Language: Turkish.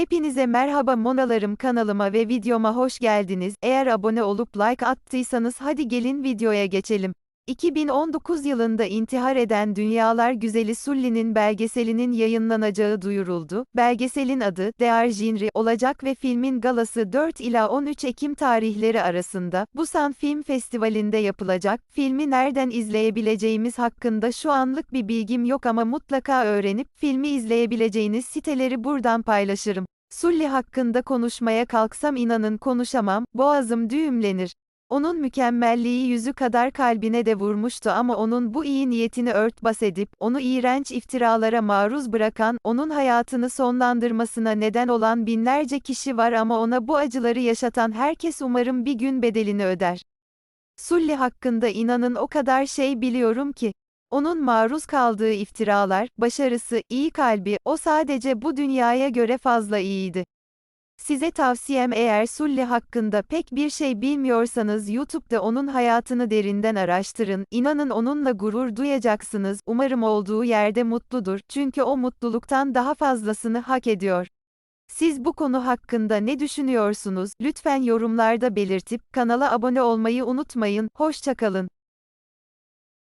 Hepinize merhaba monalarım kanalıma ve videoma hoş geldiniz. Eğer abone olup like attıysanız hadi gelin videoya geçelim. 2019 yılında intihar eden Dünyalar Güzeli Sulli'nin belgeselinin yayınlanacağı duyuruldu. Belgeselin adı, Dearjinri olacak ve filmin galası 4 ila 13 Ekim tarihleri arasında, Busan Film Festivali'nde yapılacak. Filmi nereden izleyebileceğimiz hakkında şu anlık bir bilgim yok ama mutlaka öğrenip, filmi izleyebileceğiniz siteleri buradan paylaşırım. Sulli hakkında konuşmaya kalksam inanın konuşamam, boğazım düğümlenir. Onun mükemmelliği yüzü kadar kalbine de vurmuştu ama onun bu iyi niyetini örtbas edip, onu iğrenç iftiralara maruz bırakan, onun hayatını sonlandırmasına neden olan binlerce kişi var ama ona bu acıları yaşatan herkes umarım bir gün bedelini öder. Sulli hakkında inanın o kadar şey biliyorum ki. Onun maruz kaldığı iftiralar, başarısı, iyi kalbi, o sadece bu dünyaya göre fazla iyiydi. Size tavsiyem eğer Sully hakkında pek bir şey bilmiyorsanız YouTube'da onun hayatını derinden araştırın, inanın onunla gurur duyacaksınız, umarım olduğu yerde mutludur, çünkü o mutluluktan daha fazlasını hak ediyor. Siz bu konu hakkında ne düşünüyorsunuz? Lütfen yorumlarda belirtip kanala abone olmayı unutmayın. Hoşçakalın.